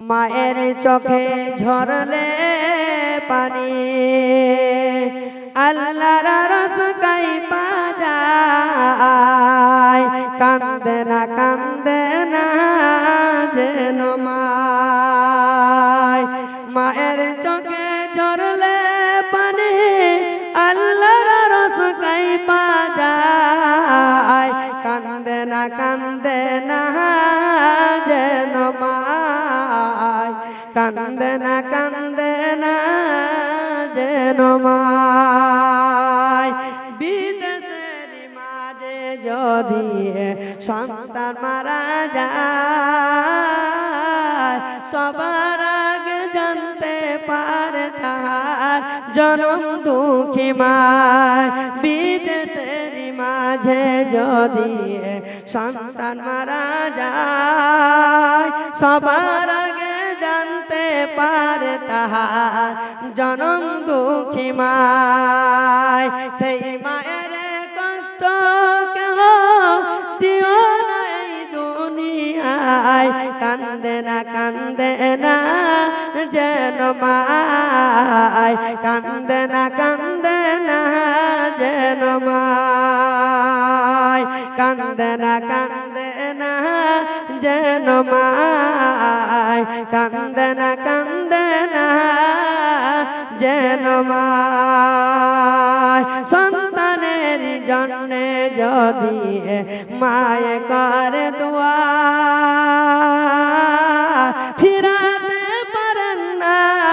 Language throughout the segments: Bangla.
মায়ের চোখে ঝরলে পানি। আল্লাহর রস কাই পাজায়। কান্দে না কান্দে না যেন মায়। মায়ের চোখে ঝরলে পানি আল্লাহর রস কাই পাজায়। কান্দে না কান্দে না কান্দে না কান্দে না যেন মায়। বিদেশের মাঝে যদি সন্তান মারা যায়, সবার আগে জানতে পারে তাহার জনম দুঃখী মায়। বিদেশের মাঝে যদি সন্তান মারা যায়, সবার পারে তাহার জনম দুঃখী মায় সেই মায়ের কষ্ট কেহ দিও না এই দুনিয়ায়? কান্দে না কান্দে না যেন মায় কান্দে না কান্দে না যেন মায় কান্দে না কান্দে না যেন মায় কান্দে না কান্দে না যেন মায়। সন্তানের জন্যে যদি মায় করে দোয়া, ফিরাতে পারেন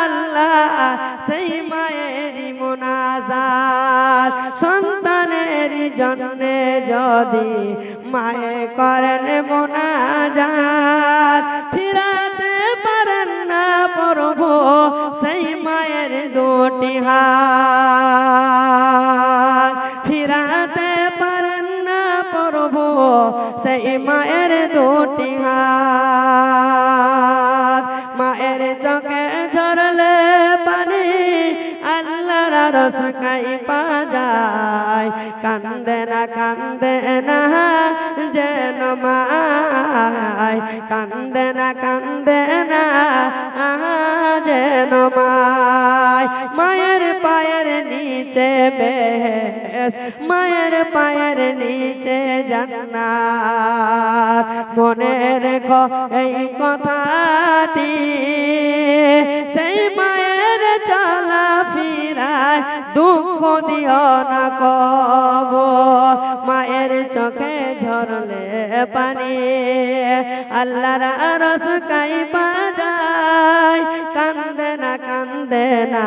আল্লাহ, সেই মায়েরই মোনাজাত। সন্তানের জন্যে যদি মায়ে করেন মোনাজাত দুটি হাত ফিরাতে পারেন না প্রভু সেই মায়ের দুটি হাত মায়ের চোখে ঝরলে পানি আল্লাহর রস কাই পা যায়। কান্দে না কান্দে না মায়, কান্দে না কান্দে না যেন মায়। মায়ের পায়ের নিচে বেশ, মায়ের পায়ের নিচে জান্নাত। মনে রেখো এই কথাটি সেই মায়ের চলা ফিরায়, দুঃখ দিও না কব। মায়ের চোখে ঝরলে পানি। আল্লাহর রস কাই পা যায়। কান্দে না কান্দে না